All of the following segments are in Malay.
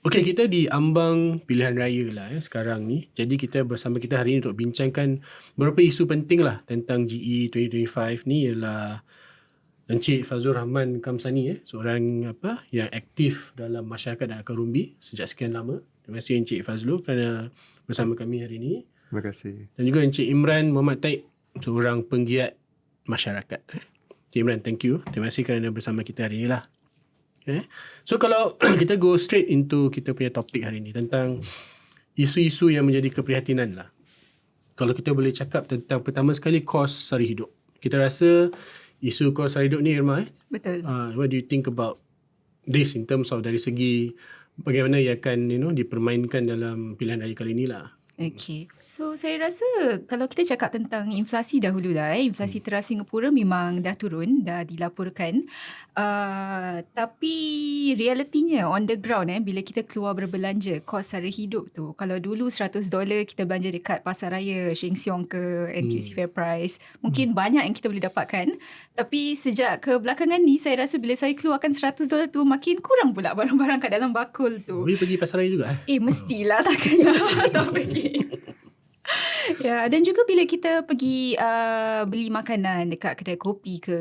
Okey, kita di ambang pilihan raya lah ya, sekarang ni. Jadi kita bersama kita hari ini untuk bincangkan beberapa isu penting lah tentang GE 2025 ni ialah Encik Fazul Rahman Kamsani eh, seorang apa yang aktif dalam masyarakat dan akar rumbi sejak sekian lama. Terima kasih Encik Fazlul kerana bersama kami hari ini. Terima kasih. Dan juga Encik Imran Muhammad Taib, seorang penggiat masyarakat. Encik Imran, thank you. Terima kasih kerana bersama kita hari ini lah. Okay. So kalau kita go straight into kita punya topik hari ini tentang isu-isu yang menjadi keprihatinan lah. Kalau kita boleh cakap tentang pertama sekali kos sari hidup. Kita rasa isu kos sari hidup ni Irma eh? Betul. Uh, what do you think about this in terms of dari segi bagaimana ia akan you know dipermainkan dalam pilihan raya kali ini lah. Okay. So saya rasa kalau kita cakap tentang inflasi dahulu lah eh. Inflasi teras Singapura memang dah turun, dah dilaporkan. Uh, tapi realitinya on the ground eh bila kita keluar berbelanja kos sara hidup tu. Kalau dulu 100 dolar kita belanja dekat pasar raya Sheng Siong ke NTUC Hmm. Fair Price. Mungkin banyak yang kita boleh dapatkan. Tapi sejak kebelakangan ni saya rasa bila saya keluarkan 100 dolar tu makin kurang pula barang-barang kat dalam bakul tu. Boleh pergi pasar raya juga eh? Eh mestilah takkanlah tak pergi. Ya dan juga bila kita pergi uh, beli makanan dekat kedai kopi ke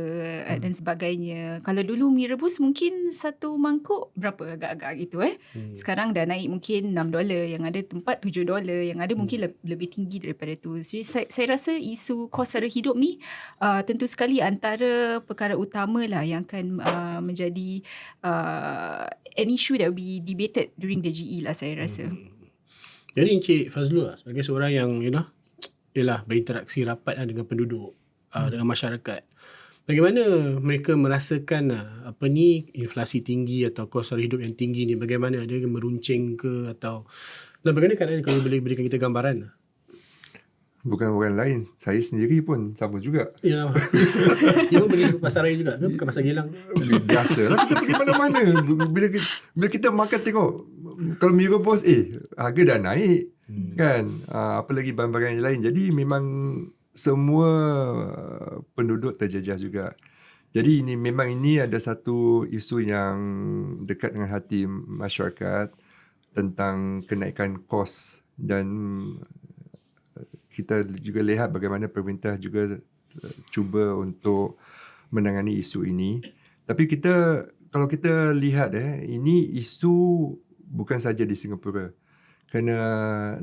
uh, dan sebagainya. Kalau dulu mie rebus mungkin satu mangkuk berapa agak-agak gitu eh. Hmm. Sekarang dah naik mungkin 6 dolar, yang ada tempat 7 dolar, yang ada mungkin le- lebih tinggi daripada tu. Jadi saya, saya rasa isu kos sara hidup ni uh, tentu sekali antara perkara utama lah yang akan uh, menjadi uh, an issue that will be debated during the GE lah saya rasa. Hmm. Jadi Encik Fazlul lah, sebagai seorang yang you know, ialah berinteraksi rapat lah dengan penduduk, uh, dengan masyarakat. Bagaimana mereka merasakan uh, apa ni inflasi tinggi atau kos sara hidup yang tinggi ni bagaimana ada yang meruncing ke atau dan bagaimana keadaan kalau boleh berikan kita gambaran lah. Bukan orang lain, saya sendiri pun sama juga. Ya. You pun pergi ke pasar raya juga ke? Bukan pasar Gilang. Biasalah kita pergi mana-mana. Bila kita, bila kita makan tengok, kalau mie rebus, eh harga dah naik. Hmm. Kan? Uh, apa lagi barang-barang yang lain. Jadi memang semua penduduk terjejas juga. Jadi ini memang ini ada satu isu yang dekat dengan hati masyarakat tentang kenaikan kos dan kita juga lihat bagaimana pemerintah juga uh, cuba untuk menangani isu ini. Tapi kita kalau kita lihat eh ini isu bukan saja di Singapura. Kerana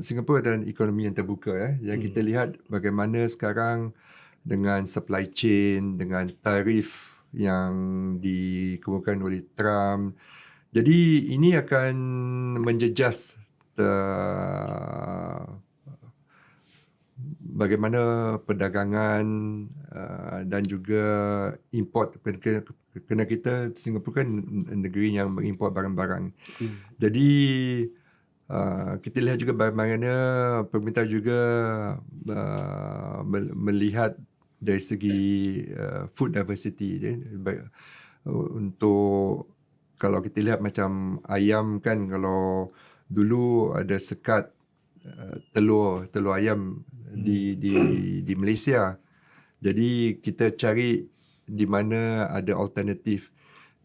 Singapura adalah ekonomi yang terbuka eh. Yang kita lihat bagaimana sekarang dengan supply chain, dengan tarif yang dikemukakan oleh Trump. Jadi ini akan menjejas uh, bagaimana perdagangan uh, dan juga import kerana, kerana kita Singapura kan negeri yang mengimport barang-barang. Hmm. Jadi uh, kita lihat juga bagaimana pemerintah juga uh, mel- melihat dari segi uh, food diversity dia, uh, untuk kalau kita lihat macam ayam kan kalau dulu ada sekat uh, telur telur ayam di di di Malaysia. Jadi kita cari di mana ada alternatif.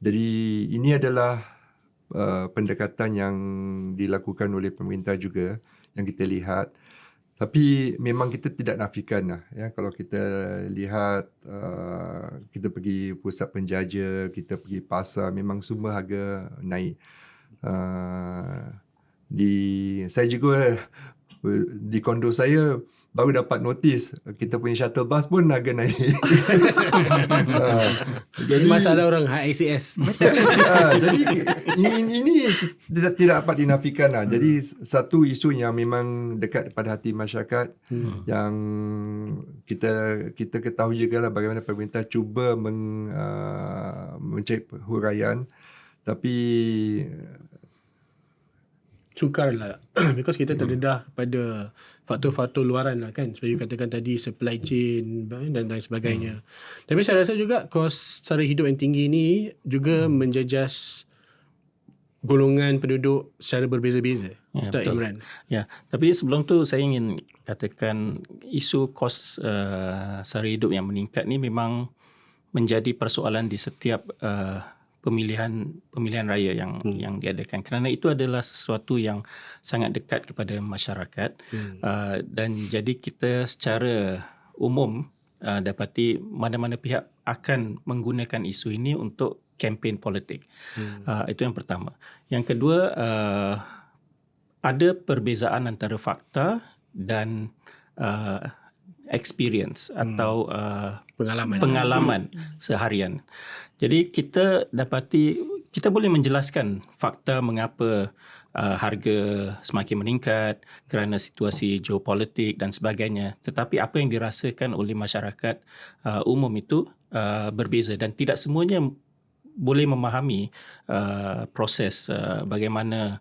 Jadi ini adalah uh, pendekatan yang dilakukan oleh pemerintah juga yang kita lihat. Tapi memang kita tidak nafikan lah ya kalau kita lihat uh, kita pergi pusat penjaja, kita pergi pasar memang semua harga naik. Uh, di saya juga di kondo saya baru dapat notis kita punya shuttle bus pun harga naik. uh, Jadi masalah orang HICS. ah, jadi ini, ini, ini tidak, tidak dapat dinafikan lah. Jadi satu isu yang memang dekat pada hati masyarakat Hmm. yang kita kita ketahui juga lah bagaimana pemerintah cuba meng, uh, mencari huraian tapi sukar lah. Because kita terdedah kepada faktor-faktor luaran lah kan. Seperti you katakan tadi supply chain dan lain sebagainya. Tapi saya rasa juga kos sara hidup yang tinggi ni juga menjejas golongan penduduk secara berbeza-beza. Ya, Ustaz betul. Imran? Ya, tapi sebelum tu saya ingin katakan isu kos uh, sara hidup yang meningkat ni memang menjadi persoalan di setiap uh, pemilihan pemilihan raya yang Hmm. yang diadakan kerana itu adalah sesuatu yang sangat dekat kepada masyarakat Hmm. uh, dan jadi kita secara umum uh, dapati mana-mana pihak akan menggunakan isu ini untuk kempen politik. Hmm. Uh, itu yang pertama. Yang kedua uh, ada perbezaan antara fakta dan uh, experience Hmm. atau uh, Pengalaman. pengalaman seharian. Jadi kita dapati kita boleh menjelaskan fakta mengapa uh, harga semakin meningkat kerana situasi geopolitik dan sebagainya. Tetapi apa yang dirasakan oleh masyarakat uh, umum itu uh, berbeza dan tidak semuanya boleh memahami uh, proses uh, bagaimana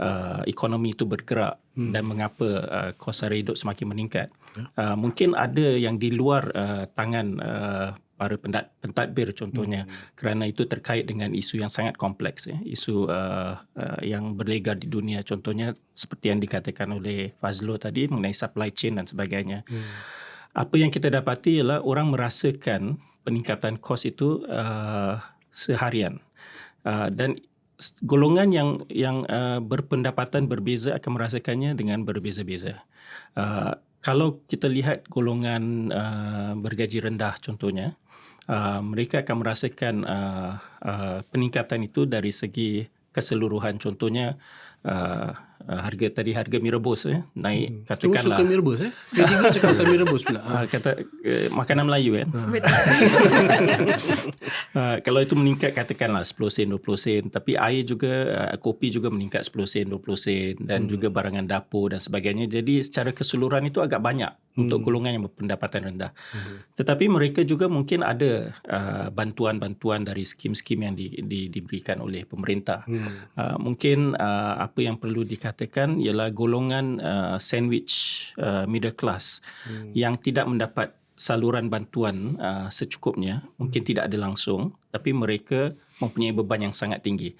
uh, ekonomi itu bergerak Hmm. dan mengapa uh, kos sara hidup semakin meningkat. Ya. Uh, mungkin ada yang di luar uh, tangan uh, para pentat, pentadbir contohnya Hmm. kerana itu terkait dengan isu yang sangat kompleks ya isu uh, uh, yang berlegar di dunia contohnya seperti yang dikatakan oleh Fazlo tadi mengenai supply chain dan sebagainya Hmm. apa yang kita dapati ialah orang merasakan peningkatan kos itu uh, seharian uh, dan golongan yang yang uh, berpendapatan berbeza akan merasakannya dengan berbeza-beza. Uh, kalau kita lihat golongan uh, bergaji rendah contohnya, uh, mereka akan merasakan uh, uh, peningkatan itu dari segi keseluruhan. Contohnya uh, uh, harga tadi harga mie rebus eh, naik Cuma katakanlah suka mie rebus eh. Yang tiga cakap pasal mie rebus pula. uh, kata uh, makanan Melayu kan. Betul. Uh, kalau itu meningkat katakanlah 10 sen 20 sen tapi air juga uh, kopi juga meningkat 10 sen 20 sen dan Hmm. juga barangan dapur dan sebagainya jadi secara keseluruhan itu agak banyak untuk Hmm. golongan yang berpendapatan rendah Hmm. tetapi mereka juga mungkin ada uh, bantuan-bantuan dari skim-skim yang di, di, diberikan oleh pemerintah Hmm. Uh, mungkin uh, apa yang perlu dikatakan ialah golongan uh, sandwich uh, middle class Hmm. yang tidak mendapat saluran bantuan uh, secukupnya. Mungkin tidak ada langsung tapi mereka mempunyai beban yang sangat tinggi.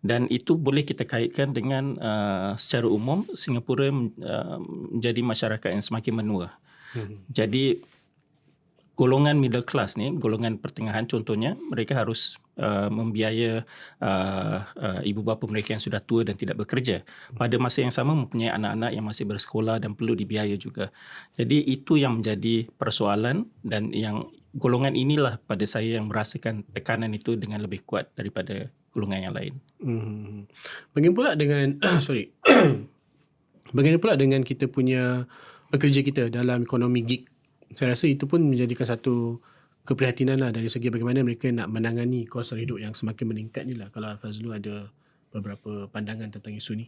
Dan itu boleh kita kaitkan dengan uh, secara umum Singapura uh, menjadi masyarakat yang semakin menua. Hmm. jadi golongan middle class ni golongan pertengahan contohnya mereka harus uh, membiaya uh, uh, ibu bapa mereka yang sudah tua dan tidak bekerja pada masa yang sama mempunyai anak-anak yang masih bersekolah dan perlu dibiaya juga jadi itu yang menjadi persoalan dan yang golongan inilah pada saya yang merasakan tekanan itu dengan lebih kuat daripada golongan yang lain Hmm. Bagaimana pula dengan sorry. Bagaimana pula dengan kita punya pekerja kita dalam ekonomi gig? Saya rasa itu pun menjadikan satu keprihatinan lah dari segi bagaimana mereka nak menangani kos hidup yang semakin meningkat ni lah. Kalau Fazlul ada beberapa pandangan tentang isu ni.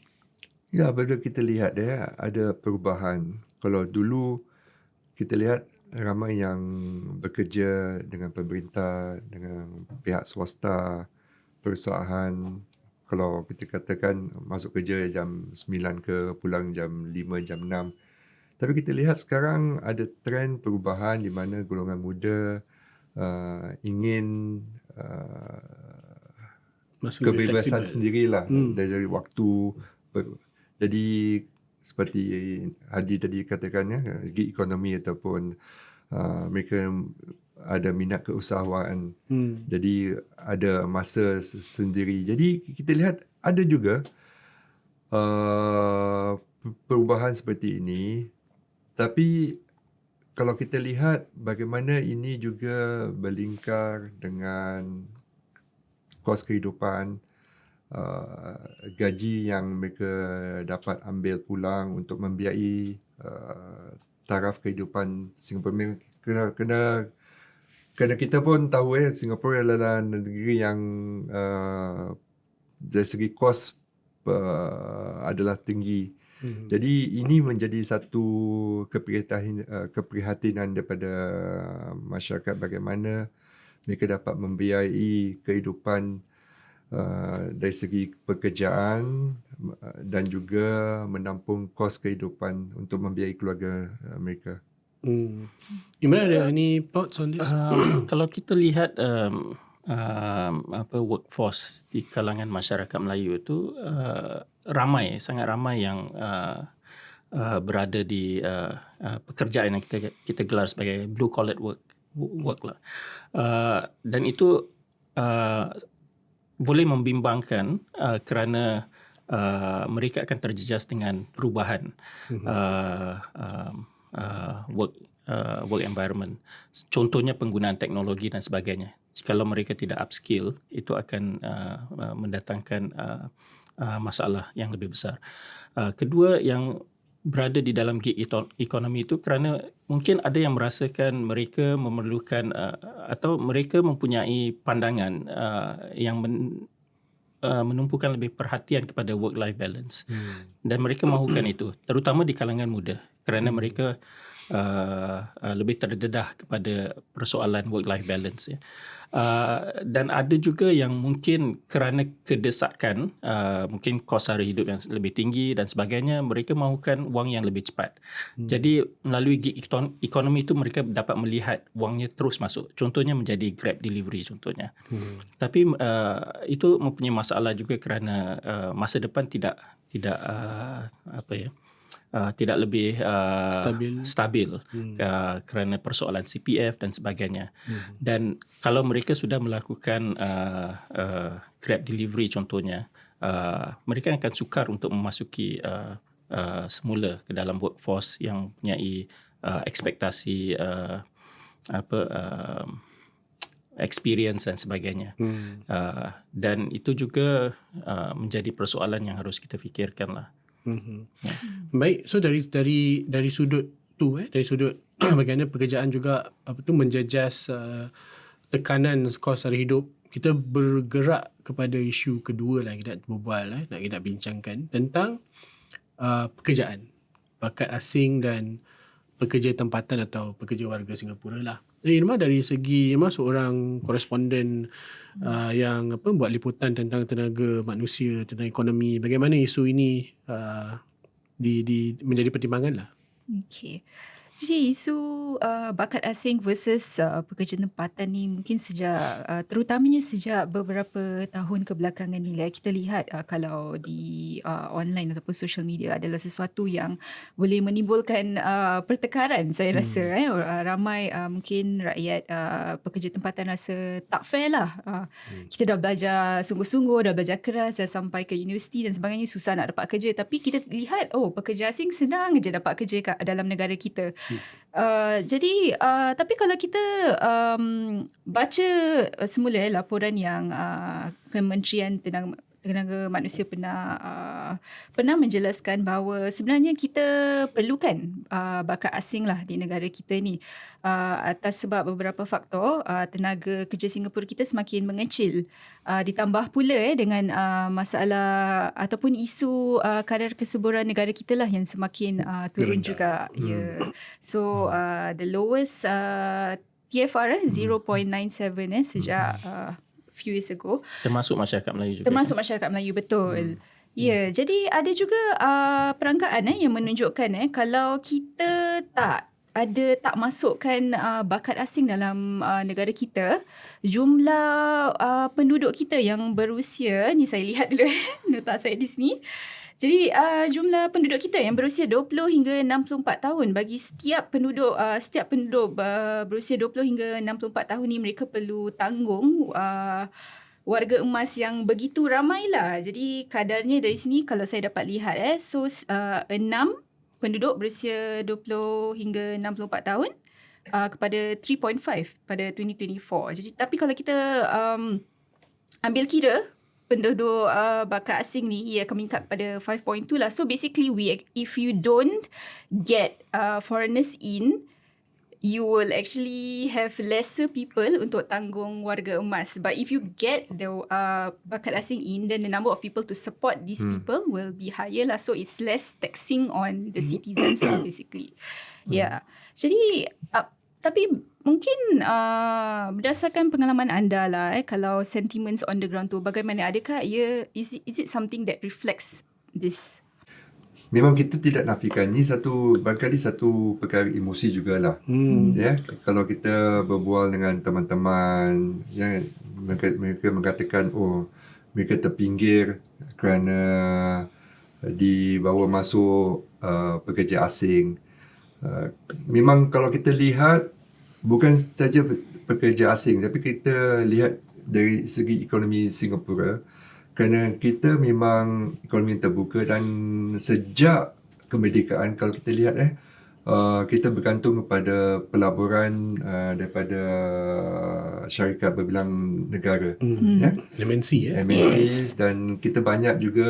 Ya, bila kita lihat ya, ada perubahan. Kalau dulu kita lihat ramai yang bekerja dengan pemerintah, dengan pihak swasta, perusahaan. Kalau kita katakan masuk kerja jam 9 ke, pulang jam 5, jam 6. Tapi kita lihat sekarang ada trend perubahan di mana golongan muda uh, ingin uh, kebebasan fleksibel. sendirilah Hmm. dari waktu ber- jadi seperti Hadi tadi katakan ya gig ekonomi ataupun uh, mereka ada minat keusahawan Hmm. jadi ada masa se- sendiri jadi kita lihat ada juga uh, perubahan seperti ini tapi kalau kita lihat bagaimana ini juga berlingkar dengan kos kehidupan, uh, gaji yang mereka dapat ambil pulang untuk membiayai uh, taraf kehidupan Singapura. Kena, kena, kena kita pun tahu eh, Singapura adalah negeri yang uh, dari segi kos uh, adalah tinggi. Hmm. Jadi ini menjadi satu keprihatinan, uh, keprihatinan daripada masyarakat bagaimana mereka dapat membiayai kehidupan uh, dari segi pekerjaan uh, dan juga menampung kos kehidupan untuk membiayai keluarga uh, mereka. Hmm. Imran ada any thoughts on this? Uh, kalau kita lihat um, um, apa workforce di kalangan masyarakat Melayu itu uh, ramai sangat ramai yang uh, uh, berada di uh, uh, pekerjaan yang kita kita gelar sebagai blue collar work work lah uh, dan itu uh, boleh membimbangkan uh, kerana uh, mereka akan terjejas dengan perubahan uh, uh, uh, work uh, work environment. Contohnya penggunaan teknologi dan sebagainya. Jikalau mereka tidak upskill, itu akan uh, uh, mendatangkan uh, uh, masalah yang lebih besar. Uh, kedua yang berada di dalam gig ekonomi itu kerana mungkin ada yang merasakan mereka memerlukan uh, atau mereka mempunyai pandangan uh, yang men, uh, menumpukan lebih perhatian kepada work life balance Hmm. dan mereka mahukan itu terutama di kalangan muda kerana mereka uh, uh, lebih terdedah kepada persoalan work life balance ya. Uh, dan ada juga yang mungkin kerana kedesakan uh, mungkin kos sara hidup yang lebih tinggi dan sebagainya mereka mahukan wang yang lebih cepat. Hmm. Jadi melalui gig ekon- ekonomi itu mereka dapat melihat wangnya terus masuk. Contohnya menjadi Grab delivery contohnya. Hmm. Tapi uh, itu mempunyai masalah juga kerana uh, masa depan tidak tidak uh, apa ya uh, tidak lebih uh, Stabil. stabil Hmm. uh, kerana persoalan CPF dan sebagainya. Hmm. Dan kalau mereka sudah melakukan uh, uh, Grab delivery contohnya, uh, mereka akan sukar untuk memasuki uh, uh, semula ke dalam workforce yang mempunyai uh, ekspektasi uh, apa uh, experience dan sebagainya. Hmm. Uh, dan itu juga uh, menjadi persoalan yang harus kita fikirkan lah. Mhm. Ya. Baik, so dari dari dari sudut tu eh dari sudut bagaimana pekerjaan juga apa tu menjejas uh, tekanan kos sara hidup kita bergerak kepada isu kedua lah kita nak berbual eh nak kita nak bincangkan tentang uh, pekerjaan bakat asing dan pekerja tempatan atau pekerja warga Singapura lah. Eh, Irma dari segi Irma seorang koresponden uh, yang apa buat liputan tentang tenaga manusia, tentang ekonomi. Bagaimana isu ini uh, di di menjadi pertimbangan lah. Okay. Jadi isu uh, bakat asing versus uh, pekerja tempatan ni mungkin sejak uh, terutamanya sejak beberapa tahun kebelakangan ni lah. Kita lihat uh, kalau di uh, online ataupun social media adalah sesuatu yang boleh menimbulkan uh, pertengkaran saya rasa eh. Uh, ramai uh, mungkin rakyat uh, pekerja tempatan rasa tak fair lah. Uh, kita dah belajar sungguh-sungguh dah belajar keras dah sampai ke universiti dan sebagainya susah nak dapat kerja. Tapi kita lihat oh pekerja asing senang je dapat kerja kat dalam negara kita Uh, jadi uh, tapi kalau kita um, baca uh, semula eh, laporan yang uh, Kementerian Tenaga Tenaga Manusia pernah uh, pernah menjelaskan bahawa sebenarnya kita perlukan uh, bakat asing lah di negara kita ni. Uh, atas sebab beberapa faktor uh, tenaga kerja Singapura kita semakin mengecil. Uh, ditambah pula eh dengan uh, masalah ataupun isu uh, kadar kesuburan negara kita lah yang semakin uh, turun Rendah. juga. Ya. Yeah. so uh, the lowest uh, TFR eh 0.97 eh sejak uh, few years ago Termasuk masyarakat Melayu juga. termasuk masyarakat Melayu betul. Ya, yeah, jadi ada juga uh, perangkaan eh yang menunjukkan eh kalau kita tak ada tak masukkan uh, bakat asing dalam uh, negara kita, jumlah uh, penduduk kita yang berusia ni saya lihat dulu eh nota saya di sini. Jadi uh, jumlah penduduk kita yang berusia 20 hingga 64 tahun bagi setiap penduduk uh, setiap penduduk uh, berusia 20 hingga 64 tahun ni mereka perlu tanggung uh, warga emas yang begitu ramai lah. Jadi kadarnya dari sini kalau saya dapat lihat eh so uh, 6 penduduk berusia 20 hingga 64 tahun uh, kepada 3.5 pada 2024. Jadi tapi kalau kita um, ambil kira penduduk uh, bakat asing ni ia akan meningkat pada 5.2 lah. So basically we if you don't get uh, foreigners in you will actually have lesser people untuk tanggung warga emas. But if you get the uh, bakat asing in, then the number of people to support these hmm. people will be higher lah. So it's less taxing on the citizens lah basically. Yeah. Jadi uh, tapi mungkin uh, berdasarkan pengalaman anda lah eh kalau sentiments on the ground tu bagaimana adakah ia is it, is it something that reflects this Memang kita tidak nafikan ni satu barangkali satu perkara emosi jugalah. Hmm. Ya, kalau kita berbual dengan teman-teman ya mereka, mereka mengatakan oh mereka terpinggir kerana dibawa masuk uh, pekerja asing. Uh, memang kalau kita lihat bukan saja pekerja asing tapi kita lihat dari segi ekonomi Singapura kerana kita memang ekonomi terbuka dan sejak kemerdekaan kalau kita lihat eh uh, kita bergantung kepada pelaburan uh, daripada syarikat berbilang negara. Hmm. ya? MNC eh. MNCs dan kita banyak juga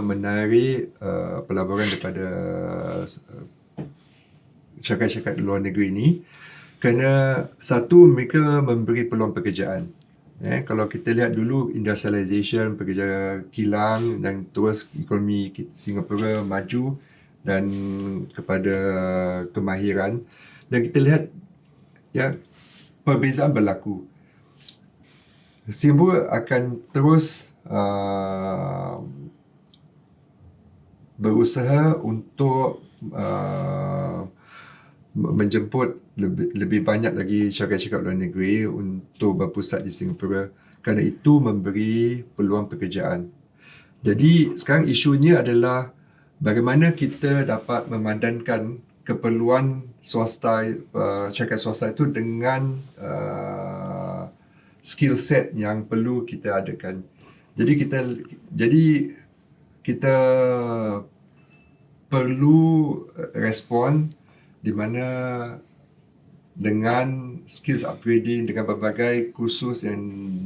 menarik uh, pelaburan daripada uh, syarikat-syarikat luar negeri ini kerana satu mereka memberi peluang pekerjaan. Eh, kalau kita lihat dulu industrialization, pekerja kilang dan terus ekonomi Singapura maju dan kepada kemahiran dan kita lihat ya perbezaan berlaku. Singapura akan terus uh, berusaha untuk uh, menjemput lebih, lebih banyak lagi syarikat-syarikat luar negeri untuk berpusat di Singapura kerana itu memberi peluang pekerjaan. Jadi sekarang isunya adalah bagaimana kita dapat memandankan keperluan swasta uh, syarikat swasta itu dengan uh, skill set yang perlu kita adakan. Jadi kita jadi kita perlu respon di mana dengan skills upgrading dengan berbagai kursus yang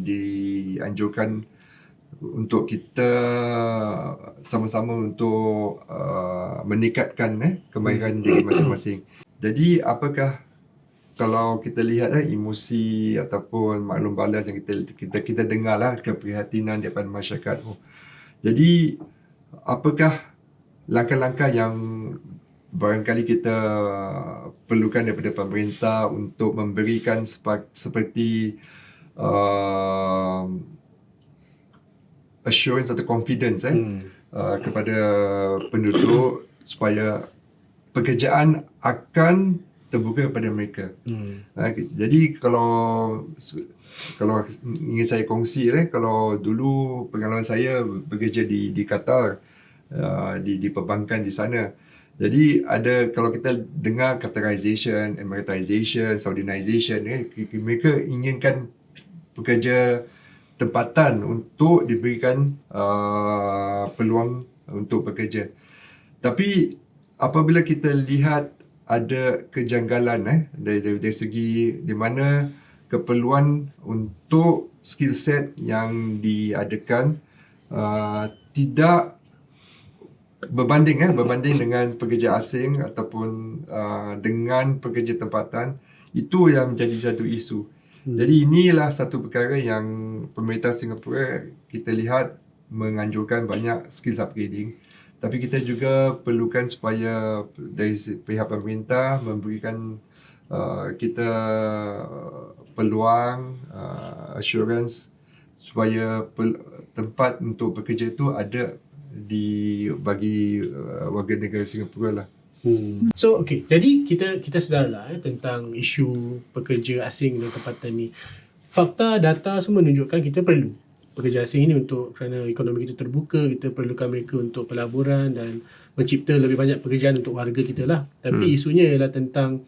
dianjurkan untuk kita sama-sama untuk uh, meningkatkan eh, kemahiran diri masing-masing. Jadi apakah kalau kita lihat eh, emosi ataupun maklum balas yang kita kita kita dengar lah keprihatinan daripada masyarakat. Oh. Jadi apakah langkah-langkah yang barangkali kita perlukan daripada pemerintah untuk memberikan seperti uh, assurance atau confidence eh Hmm. uh, kepada penduduk supaya pekerjaan akan terbuka kepada mereka. Hmm. Ha, jadi kalau kalau ingin saya kongsi eh kalau dulu pengalaman saya bekerja di di Qatar uh, di di perbankan di sana. Jadi ada kalau kita dengar Qatarization, Emiratization, Saudinization eh mereka inginkan pekerja tempatan untuk diberikan uh, peluang untuk bekerja. Tapi apabila kita lihat ada kejanggalan eh dari, dari, dari segi di mana keperluan untuk skill set yang diadakan uh, tidak berbanding eh berbanding dengan pekerja asing ataupun uh, dengan pekerja tempatan itu yang menjadi satu isu. Hmm. Jadi inilah satu perkara yang pemerintah Singapura kita lihat menganjurkan banyak skills upgrading tapi kita juga perlukan supaya dari pihak pemerintah memberikan uh, kita peluang uh, assurance supaya pel- tempat untuk bekerja itu ada di bagi uh, warga negara Singapura lah. Hmm. So okay, jadi kita kita sedarlah eh, tentang isu pekerja asing dan tempatan ni. Fakta data semua menunjukkan kita perlu pekerja asing ini untuk kerana ekonomi kita terbuka, kita perlukan mereka untuk pelaburan dan mencipta lebih banyak pekerjaan untuk warga kita lah. Tapi hmm. isunya ialah tentang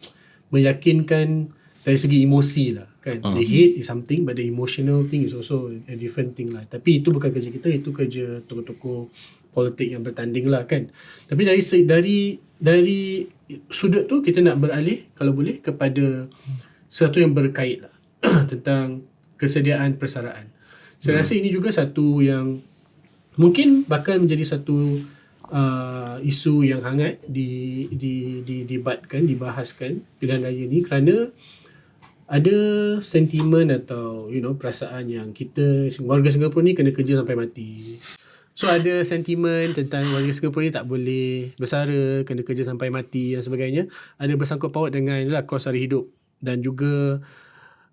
meyakinkan dari segi emosi lah kan. Hmm. The hate is something but the emotional thing is also a different thing lah. Tapi itu bukan kerja kita, itu kerja tokoh-tokoh politik yang bertanding lah kan. Tapi dari dari dari sudut tu kita nak beralih kalau boleh kepada sesuatu yang berkait lah tentang kesediaan persaraan. Saya rasa ini juga satu yang mungkin bakal menjadi satu uh, isu yang hangat di di di dibatkan, dibahaskan pilihan raya ni kerana ada sentimen atau you know perasaan yang kita warga Singapura ni kena kerja sampai mati. So ada sentimen tentang warga Singapura ni tak boleh bersara, kena kerja sampai mati dan sebagainya. Ada bersangkut paut dengan lah kos hari hidup dan juga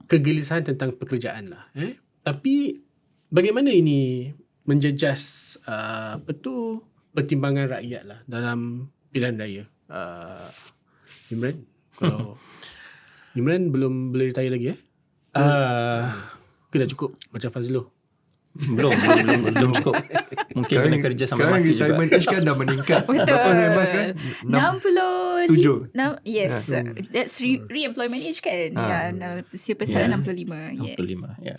kegelisahan tentang pekerjaan lah. Eh? Tapi bagaimana ini menjejas uh, apa tu pertimbangan rakyat lah dalam pilihan raya. Uh, Imran, kalau Imran belum boleh retire lagi eh? Uh, Ke dah cukup macam Fazlo? Belum, belum, belum, cukup. Mungkin kena kerja sampai sekarang mati juga. retirement age kan dah meningkat. Betul. Berapa saya bas kan? Enam- 60 Tujuh. Nam, yes, that's re, re-employment age kan. Ah. Ya, usia pesara Ya. 65. Yeah. 65 ya.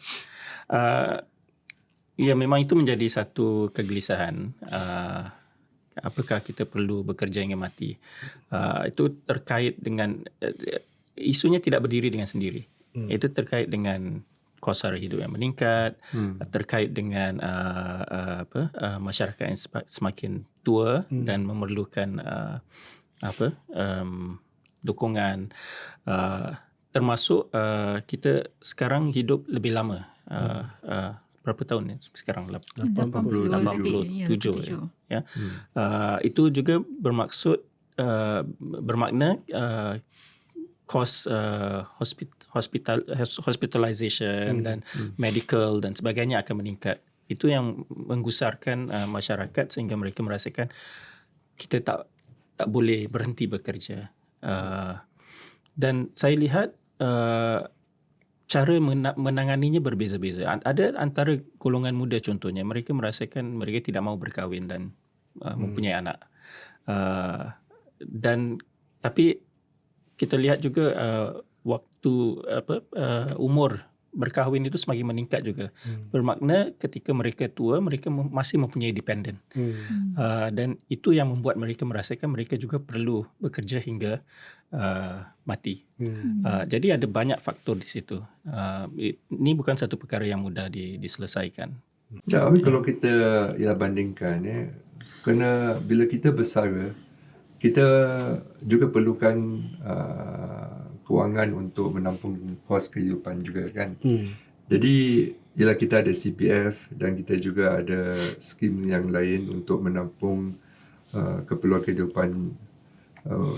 Uh, ya memang itu menjadi satu kegelisahan. Uh, apakah kita perlu bekerja hingga mati? Uh, itu terkait dengan uh, isunya tidak berdiri dengan sendiri. Hmm. Itu terkait dengan kos sara hidup yang meningkat, hmm. terkait dengan uh, uh, apa uh, masyarakat yang semakin tua hmm. dan memerlukan uh, apa um, dukungan uh, termasuk uh, kita sekarang hidup lebih lama. Uh, uh, berapa tahun ni sekarang 80 87 ya, ya. Hmm. Uh, itu juga bermaksud uh, bermakna uh, kos uh, hospital hospital hospitalization hmm. dan hmm. medical dan sebagainya akan meningkat. Itu yang menggusarkan uh, masyarakat sehingga mereka merasakan kita tak tak boleh berhenti bekerja. Uh, dan saya lihat uh, cara menanganinya berbeza-beza. Ada antara golongan muda contohnya, mereka merasakan mereka tidak mau berkahwin dan uh, hmm. mempunyai anak. Uh, dan tapi kita lihat juga uh, waktu apa uh, umur berkahwin itu semakin meningkat juga. Hmm. Bermakna ketika mereka tua mereka masih mempunyai dependent. Hmm. Uh, dan itu yang membuat mereka merasakan mereka juga perlu bekerja hingga uh, mati. Hmm. Uh, jadi ada banyak faktor di situ. Uh, ini bukan satu perkara yang mudah di, diselesaikan. Ya, kalau kita ya bandingkan ya, kena bila kita bersara kita juga perlukan uh, kewangan untuk menampung kos kehidupan juga kan. Hmm. Jadi ialah kita ada CPF dan kita juga ada skim yang lain untuk menampung uh, keperluan kehidupan uh,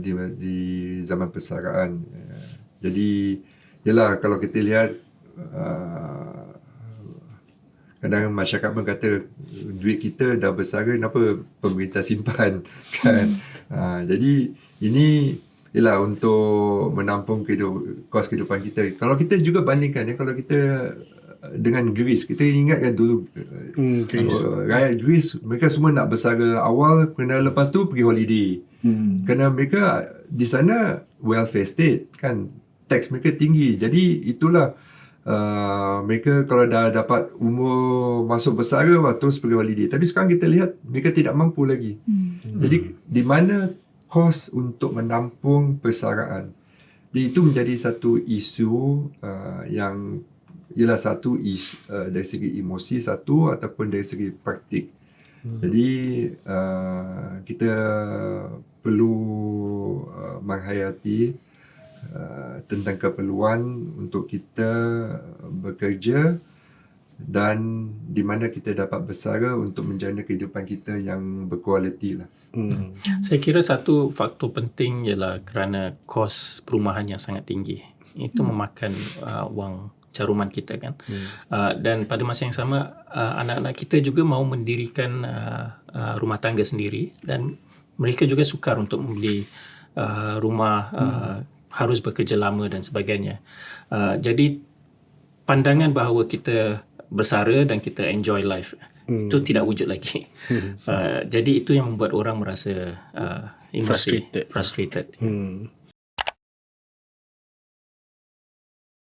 di, di zaman persaraan. Uh, jadi ialah kalau kita lihat uh, kadang masyarakat pun kata duit kita dah bersara kenapa pemerintah simpan kan. Hmm. Uh, jadi ini ialah untuk menampung kehidup, kos kehidupan kita. Kalau kita juga bandingkan ya, kalau kita uh, dengan Greece, kita ingatkan dulu hmm, Greece. Uh, rakyat Greece, mereka semua nak bersara awal, kena lepas tu pergi holiday. Hmm. Kerana mereka di sana welfare state kan, tax mereka tinggi. Jadi itulah Uh, mereka kalau dah dapat umur masuk bersara terus pergi holiday tapi sekarang kita lihat mereka tidak mampu lagi hmm. jadi di mana kos untuk menampung persaraan. Jadi itu menjadi satu isu uh, yang ialah satu isu uh, dari segi emosi satu ataupun dari segi praktik. Hmm. Jadi uh, kita perlu uh, menghayati uh, tentang keperluan untuk kita bekerja dan di mana kita dapat bersara untuk menjana kehidupan kita yang berkualiti lah. Hmm. Saya kira satu faktor penting ialah kerana kos perumahan yang sangat tinggi. Itu hmm. memakan uh, wang caruman kita kan. Hmm. Uh, dan pada masa yang sama uh, anak-anak kita juga mahu mendirikan uh, uh, rumah tangga sendiri dan mereka juga sukar untuk membeli uh, rumah uh, hmm. Harus bekerja lama dan sebagainya. Uh, jadi pandangan bahawa kita bersara dan kita enjoy life hmm. itu tidak wujud lagi. Hmm. Uh, jadi itu yang membuat orang merasa uh, frustrated. frustrated. Hmm.